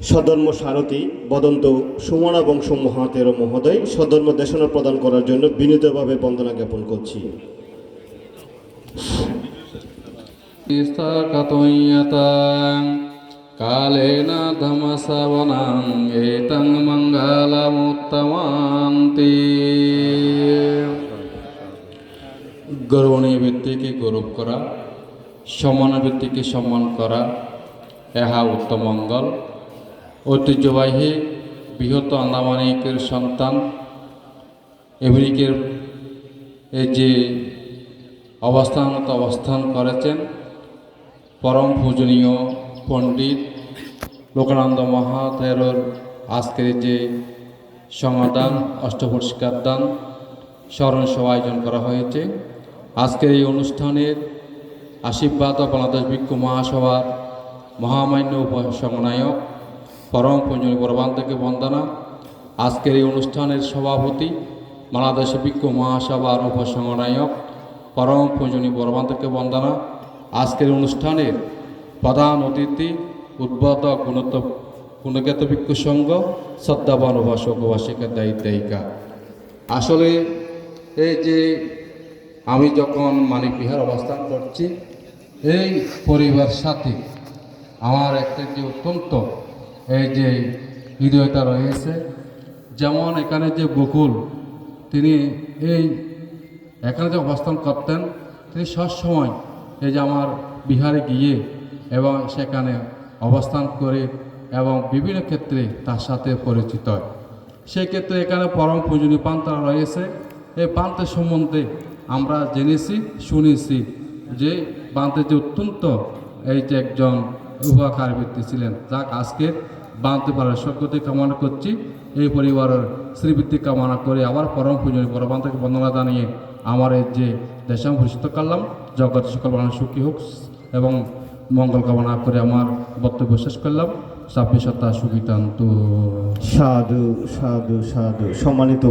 সধর্ম সারথী বদন্ত সুমনা বংশ মহাতের মহোদয় সদর্ম দেশনা প্রদান করার জন্য বিনীতভাবে বন্দনা জ্ঞাপন করছি। কালেন ধমসবনাং মঙ্গলমুত্তমান্তি গৌরবনীয় ব্যক্তিকে গৌরব করা সমান ব্যক্তিকে সম্মান করা, এহা উত্তম মঙ্গল। ঐতিহ্যবাহী বৃহৎ আন্দামানিকের সন্তান, আমেরিকের যে অবস্থানত অবস্থান করেছেন, পরম পূজনীয় পণ্ডিত লোকানন্দ মহাথেরর আজকের যে সমাধান অষ্টপুরস্কার দান, স্মরণ সভা আয়োজন করা হয়েছে। আজকের এই অনুষ্ঠানের আশীর্বাদ বাংলাদেশ ভিক্ষু মহাসভার মহামান্য উপসংনায়ক পরম পূজনীয় বরবান থেকে বন্দনা। আজকের এই অনুষ্ঠানের সভাপতি বাংলাদেশ ভিক্ষু মহাসভার উপসংনায়ক পরম পূজনীয় বরবান থেকে বন্দনা। আজকের অনুষ্ঠানের প্রধান অতিথি উদ্বোধক গুণত গুণজ্ঞাত ভিক্ষু সংঘ শ্রদ্ধাবান উপাসক উপাসিকার দায়িত্ব দায়িকা আসলে এই যে আমি যখন মানিক বিহার অবস্থান করছি, এই পরিবার সাথে আমার একটা যে অত্যন্ত এই যে হৃদয়তা রয়েছে, যেমন এখানে যে বকুল, তিনি এই এখানে যে অবস্থান করতেন, তিনি সবসময় এই যে আমার বিহারে গিয়ে এবং সেখানে অবস্থান করে এবং বিভিন্ন ক্ষেত্রে তার সাথে পরিচিত হয়। সেই ক্ষেত্রে এখানে পরম পূজনীয় পান্তারা রয়েছে। এই পান্তের সম্বন্ধে আমরা জেনেছি, শুনেছি যে বান্তে যে অত্যন্ত এই যে একজন উপকার ব্যক্তি ছিলেন, যাক আজকে বাঁধতে পারার সকলকে কামনা করছি। এই পরিবারের শ্রীবৃত্তি কামনা করে আবার পরম পূজনীয় পরমান্তকে বন্দনা জানিয়ে আমার এই যে দেশাম ভূষিত করলাম জগৎ সকল মানুষ সুখী হোক এবং মঙ্গল কামনা করে আমার বক্তব্য শেষ করলাম। ছাব্বিশ সত্তা সুখিতান্ত সাধু সাধু সাধু, সম্মানিত